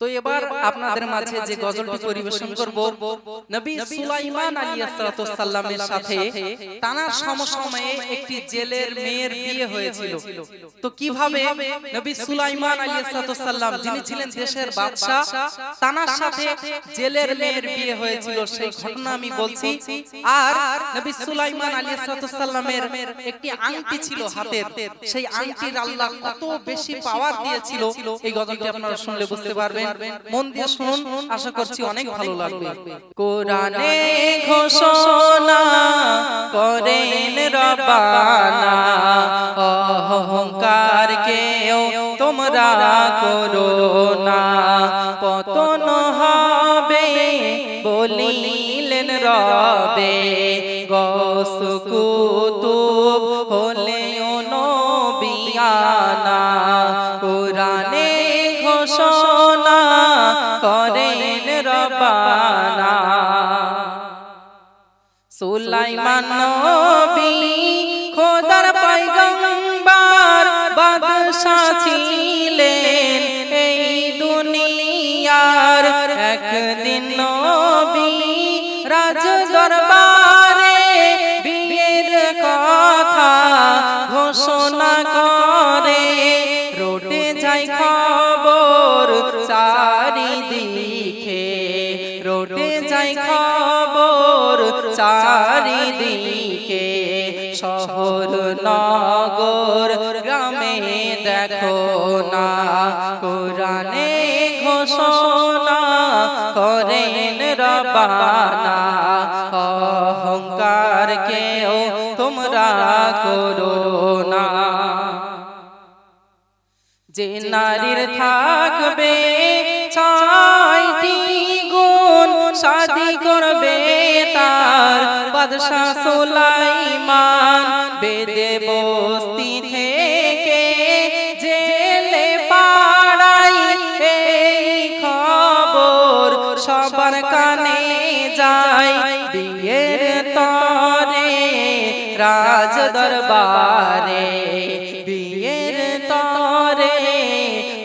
তো এবার আপনাদের মাঝে যে গজলটি পরিবেশন করব নবী সুলাইমান আলাইহিস সালামের সাথে তানার সমসময়ে একটি জেলের মেয়ের বিয়ে হয়েছিল। তো কীভাবে নবী সুলাইমান আলাইহিস সালাম যিনি ছিলেন দেশের বাদশা তানার সাথে জেলের মেয়ের বিয়ে হয়েছিল সেই ঘটনা আমি বলছি। আর নবী সুলাইমান আলাইহিস সালামের একটি আংটি ছিল হাতের সেই আংটির আল্লাহ কত বেশি পাওয়ার দিয়েছিল এই গজলটি। আপনারা শুনলে বুঝতে পারবেন মন দিয়ে শুনুন আশা করছি অনেক ভালো লাগবে। কোরআনে ঘোষণা করেন রবানা নবী খোদার পয়গম্বর বাদশাহ ছিলেন এই দুনিয়ার একদিন নবী রাজ কোরআনে ঘোষণা করেন রবানা অহংকার কেও তোমরা করো না যে নারীর থাকবে ছয়টি গুণ শাদি করবে তার। বাদশাহ সুলাইমান বেদে কানে যায় বিয়ের তরে রাজ দরবারে। বিয়ের তরে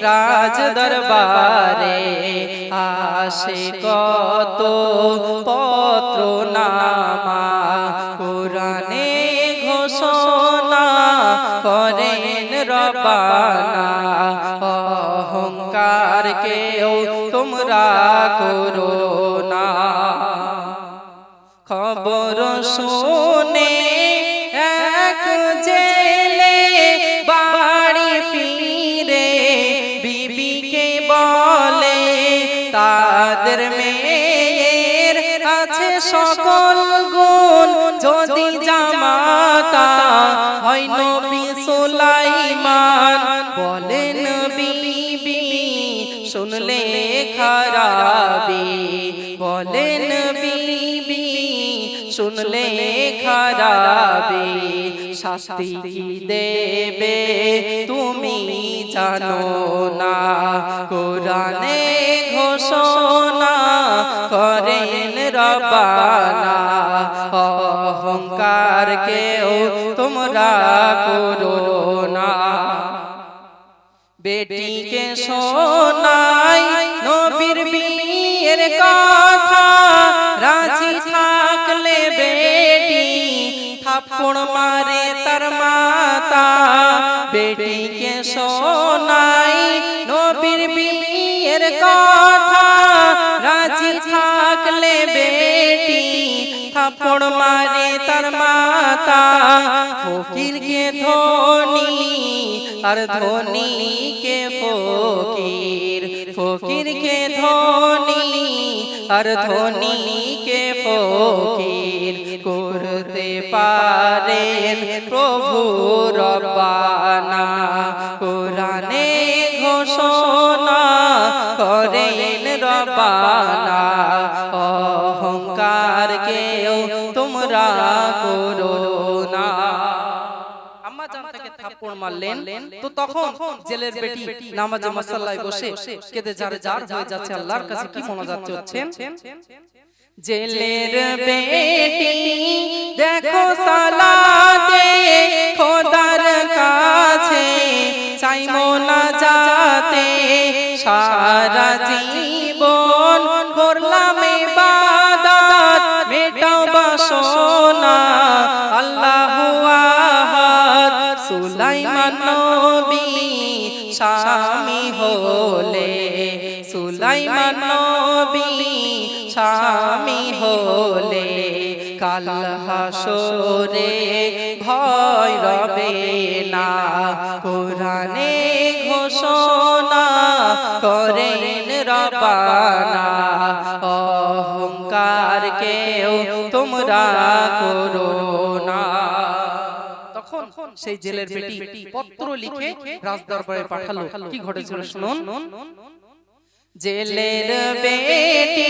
রাজ দরবারে। আসে কত পত্র নামা সকল গুণ যদি জামাতা হয় নবী সুলাইমান, বলেন বিবি, শুনলে খারাপি, বলেন বিবি, শুনলে খারাপি, শাস্তি দেবে তুমি জানো না? কোরআনে রবানা অহংকার কেও তোমরা করো না। বেটিকে শোনাই নবীর বিয়ের কথা, রাজি থাকলে বেটি থাপ্পড় মারে তার মাতা। বেটিকে শোনাই নবীর বিয়ের কথা থাপ্পড় মারে তার মাতা ফকিরকে ধনী আর ধনী কে ফকির। ফকির কে ধনী আর ধনী কে ফকির। করতে পারেন প্রভু রব্বানা করো না। আম্মা জান তাকে থাপ্পড় মারলেন তো তখন জেলের বেটি নামাজে মাসাল্লায় বসে কেঁদে যারে যার হয়ে যাচ্ছে আল্লাহর কাছে কি মোনাজাত করছেন জেলের বেটি দেখো সালাতে খোদার কাছে চাইমো না যাতে সারা জীবন নবী স্বামী হলে, সুলাইমান নবী স্বামী হলে, কাল হাসরে ভয় রবে না, কোরআনে ঘোষণা করেন রবানা। সেই জেলের পেটি পত্র লিখে রাজদরবারে পাঠালো। কি ঘটেছিল শুনুন? জেলের বেটি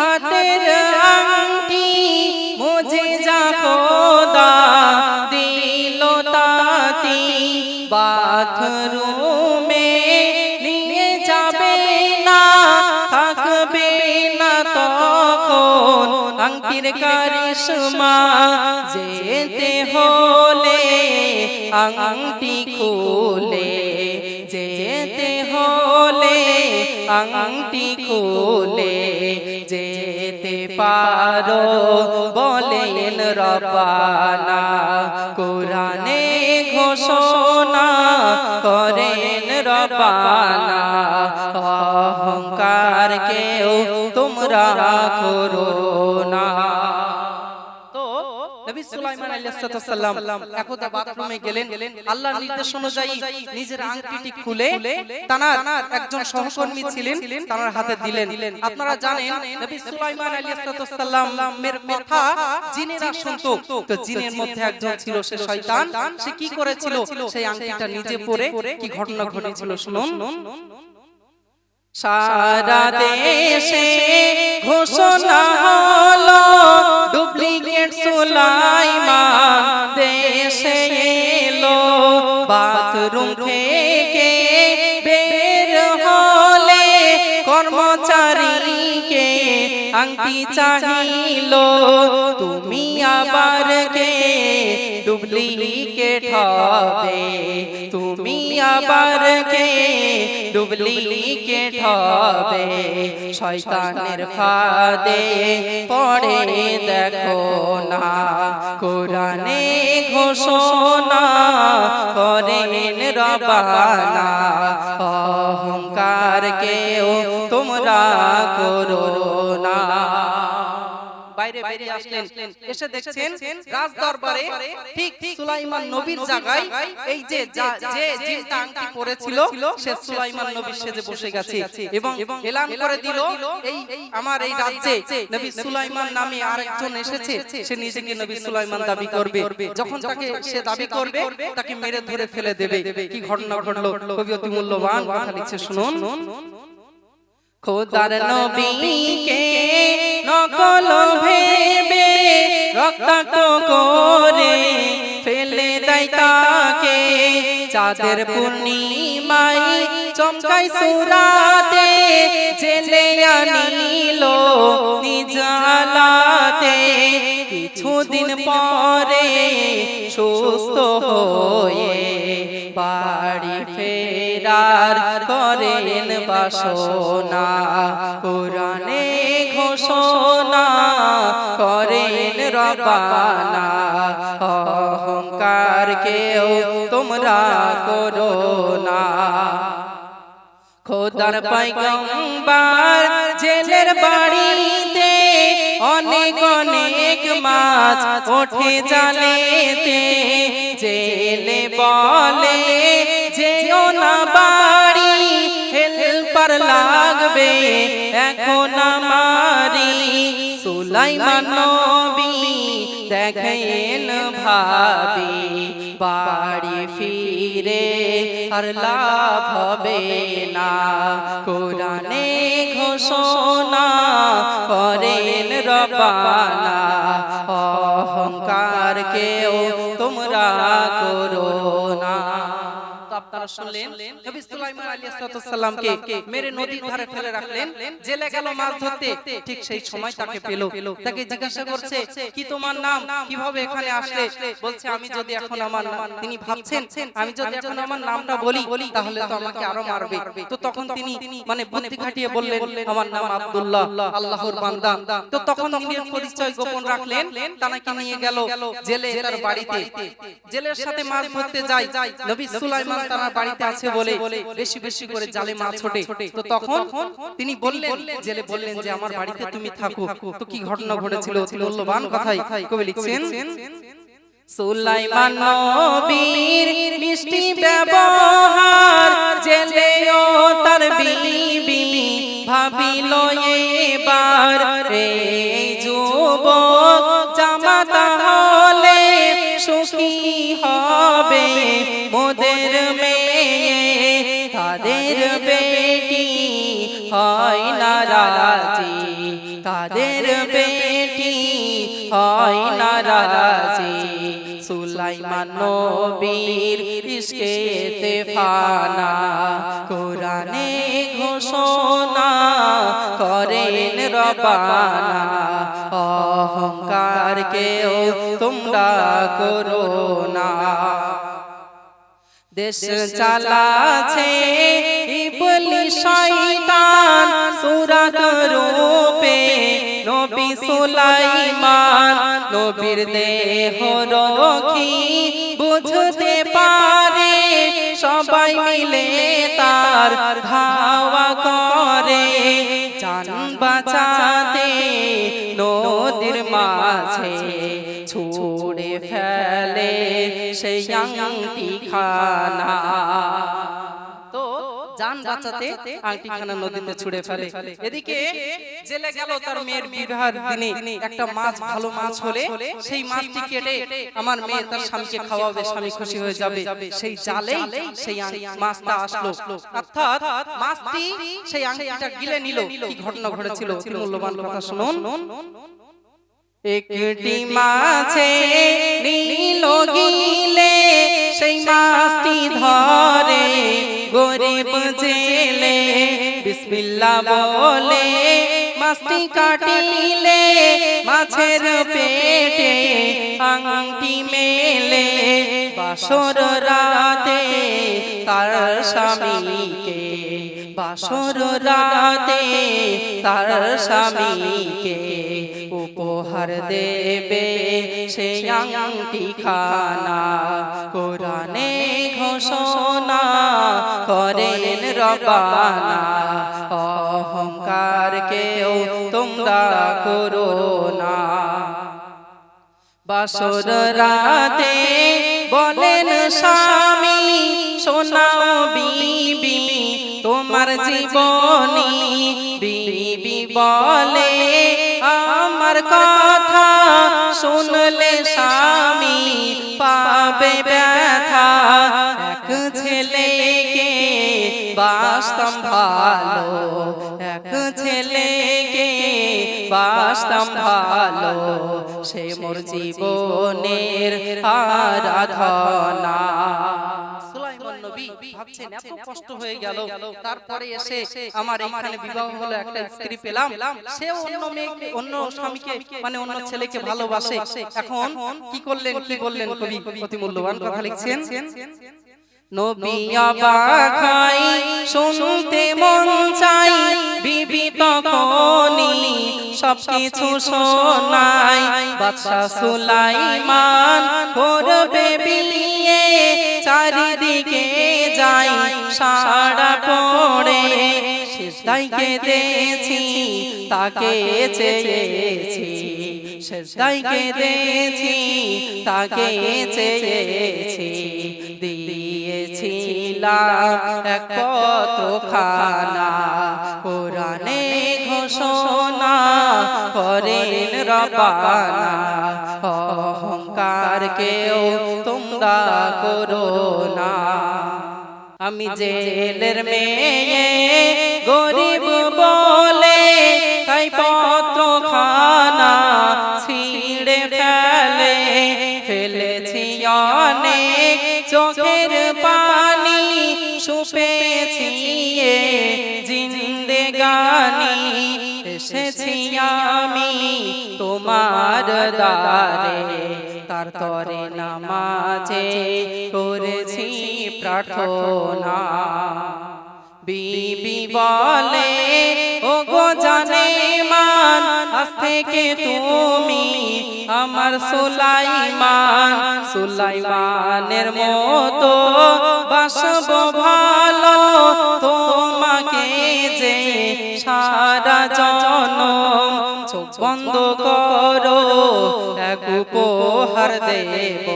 হাতের আংটি মুজিজা খোদা দিল তাতি বাথরুমে নিয়ে যাবে না থাকবে না তখন আংটির কারিশমা যেতে হলে আংটি খুলে যেতে হলে আংটি খুলে যেতে পারো বলেন রপানা কোরআনে ঘোষণা করেন রপানা অহংকার কেউ তোমরা করো। নবী সুলাইমান আলাইহিস সালাম একদা বাথরুমে গেলেন। আল্লাহর নির্দেশ অনুযায়ী নিজের আংটিটি খুলে তানার একজন সহকর্মী ছিলেন তানার হাতে দিলেন। আপনারা জানেন নবী সুলাইমান আলাইহিস সালামের কথা জিনেরা শুনতো তো। জিনের মধ্যে একজন ছিল সে শয়তান। সে কি করেছিল? সেই আংটিটা নিজে পরে কি ঘটনা ঘটেছিল শুনুন। সারা দেশে ঘোষণা হলো ডুপ্লিকেট সুলাইমান বাথরুম থেকে বের হলে কর্মচারীকে আংটি চাহিল। তুমি আবার কে? ডুপ্লিকেট হবে। তুমি আবার কে? ডুপ্লিকেট হবে। শয়তানের ফাদে পড়ে দেখো না। কোরআনে ঘোষণা রবানা বাইরে আসলেন। এসে দেখছেন রাজ দরবারে ঠিক সুলাইমান নবীর জায়গায় এই যে যে জিনটা আংটি পরেছিল সে সুলাইমান নবী সেজে বসে গেছে। এবং এলান করে দিল এই আমার এই রাজ্যে। নবী সুলাইমান নামে আরেকজন এসেছে সে নিজেকে নবী সুলাইমান দাবি করবে। যখন তাকে সে দাবি করবে তাকে মেরে ধরে ফেলে দেবে। কি ঘটনা ঘটলো? কবি অতি মূল্যবান কথা লিখছে শুনুন। খোদার নবীকে নকল ভেবে রক্তাক্ত করে ফেলে দেয় তাকে। চাঁদের পূর্ণিমায় চমকাই সুরাতে, জেলে আনিল নিজালাতে কিছুদিন পরে সুস্থ হয়ে বাড়ি ফেরার করেন বাসনা। রবানা, অহংকার কেউ তোমরা করো না খোদার পয়গম্বর, জেলের বাড়িতে অনেক অনেক মাছ ওঠে জালেতে। জেলে বলে, যেও না বাড়ি, হেল্পার লাগবে, এখন আমারি। সুলাইমান নবী দেখেন ভাবি বাড়ি ফিরে আর লাভ হবে না। কোরআনে ঘোষণা করেন রবানা অহংকার কেউ আপনারা শুনলেন নবী সুলাইমান আলাইহিস সালামকে মেরে নদীর ধারে ফেলে রাখলেন জেলে গেল মাছ ধরতে। ঠিক সেই সময় তাকে পেল। তাকে জিজ্ঞাসা করছে কি তোমার নাম? কীভাবে এখানে আসলে? বলছে আমি যদি এখন আমার তিনি ভাবছেন আমি যদি এখন আমার নামটা বলি তাহলে তো আমাকে আরও মারবে। তো তখন তিনি মানে বুদ্ধি খাটিয়ে বললেন আমার নাম আব্দুল্লাহ আল্লাহর বান্দা। তো তখন নিজের পরিচয় গোপন রাখলেন তানাকে নিয়ে গেল জেলে তার বাড়িতে জেলের সাথে মাছ ধরতে যায় নবী সুলাইমান তার বাড়িতে আছে বলে বেশি বেশি করে জালে মাছ ছোটে। তো তখন তিনি বললেন জেলে বললেন যে আমার বাড়িতে তুমি থাকো। তো কি ঘটনা ঘটেছিল? মূল্যবান কথাই কবি লিখছেন। সুলাইমান নবীর মিষ্টি ব্যবহার জেলেও তার বিবি ভাবিল এবার এই যুবক জামাতা হলে সুখী হবে। মোদের মেয়ে রাজি তাদের বেটি হয় না রাজি সুলাইমান নবীর ইশকেতে ফানা, কোরআনে ঘোষণা করেন রবানা। অহংকার কেউ তোমরা করো না। দেশ চালাছে শয়তান সুরাত রূপে নবী সুলাইমান নবীর দেহ রখি বুঝতে পারে, সবাই মিলে তার ধাওয়া করে। জান বাঁচাতে নদীর মাঝে ছুড়ে ফেলে সেই আংটি খানা জান বাঁচাতে আংটিখানা নদীতে ছুড়ে ফেলে। এদিকে জেলে গেল তার মেয়ের বিবাহের দিনে। একটা মাছ ভালো মাছ হলে সেই মাছটি কেটে আমার মেয়ে তার স্বামীকে খাওয়াবে স্বামী খুশি হয়ে যাবে। সেই জালে সেই মাছটা আসলো। অর্থাৎ মাছটি সেই আংটিটা গিলে নিল। কি ঘটনা ঘটেছিল? মূল্যবান কথা শুনুন। একটি মাছে নীল গিলে। সেই মাছটি ধরে। গরিব জেলে বিসমিল্লাহ বলে, মাছটি কাটিলে মাছের পেটে আংটি মেলে। বাসর রাতে তার স্বামীকে, বাসর রাতে তার স্বামীকে উপহার দেবে সে আংটি খানা কোরআনে ঘোষণা করেন রবানা অহংকার কেউ তোমরা করো না। বাসর রাতে বলেন, স্বামী, শোনাও বিবি, তোমার জীবনী। বিবি বলে, আমার কথা শুনলে স্বামী পাবে ব্যথা। বাস্তম ভালো। এক ছেলেকে বাস্তম ভালো। সে মোর জীবনের আরাধনা। কষ্ট হয়ে গেল। তারপরে আমার এখানে একটা অন্য স্বামীকে মানে অন্য ছেলেকে ভালোবাসে। এখন কি করলেন, কি বললেন কবি? অতি মূল্যবান কথা লিখছেন। নবী শুনতে মন চাই বিবি তখনই সবকিছু শোনাই বাদশা সুলাইমান করবে বিয়ে চারিদিকে যাই সারা পড়ে তাই কেঁদেছি তাকে চেয়েছি তাই কেঁদেছি তাকে চেয়েছি এক কত খানা কোরআনে ঘোষণা করেন রবানা। অহংকার কেউ তোমরা করো না। আমি জেলের মেয়ে, গরিব বলে দ্বারে তার তরে নামাজে করেছি প্রার্থনা। বিবি বলে ও গো জানে মান আজ থেকে তুমি আমার সুলাইমান সুলাইমানের মতো বাসব ভালো তোমাকে যে সারা জনম চোখ বন্ধ করো উপহার দেব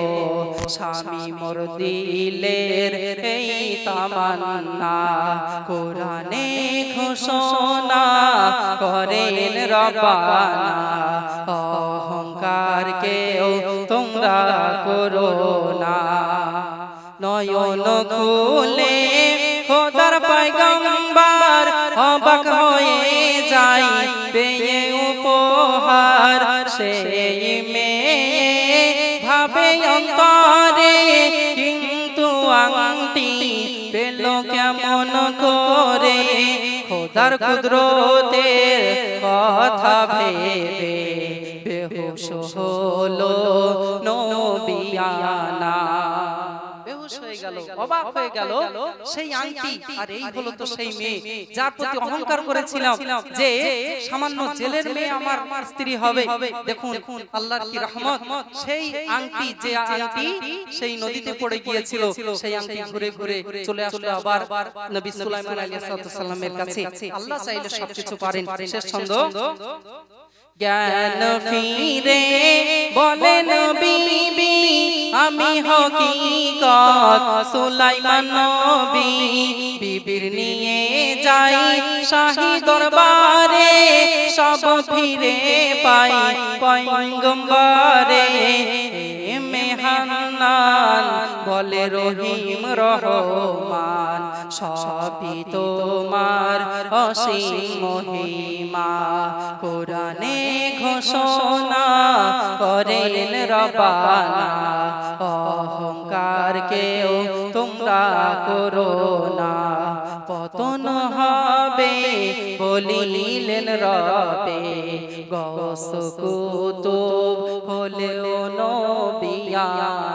স্বামী মোর দিলের এই তামান্না। কোরআনে ঘোষণা করেন রবানা অহংকার কেউ তোমরা করো না। নয়ন খুলে খোদার পায়গম্বার খোদার কুদরতে কথা ভেবে বেহুশ হলো নবিয়ানা গেল অবাক হয়ে গেল সেই আংটি। আর এই হলো তো সেই মেয়ে যার প্রতি অহংকার করেছিলাম যে সামান্য জেলের মেয়ে আমার স্ত্রী হবে। দেখুন আল্লাহর কি রহমত সেই আংটি যে আংটি সেই নদীতে পড়ে গিয়েছিল সেই আংটি ঘুরে ঘুরে চলে আসলো আবার নবী সুলাইমান আলাইহিস সালামের কাছে। আল্লাহ চাইলে সবকিছু পারেন শেষ ছন্দ। জ্ঞান ফিরে বলেন বিবি আমি হকিকত সুলাইমান নবী বিবির নিয়ে যাই শাহী দরবারে সব ফিরে পাই পয়গম্বরে। মেহান্নান বলে রহিম রহমান, সবই তোমার অসীম মহিমা। কোরআনে ঘোষণা করেন রবানা অহংকার কেউ তোমরা করো না। পতন হবে বলিলেন রবে গস কুতুব হলেও নবিয়ানা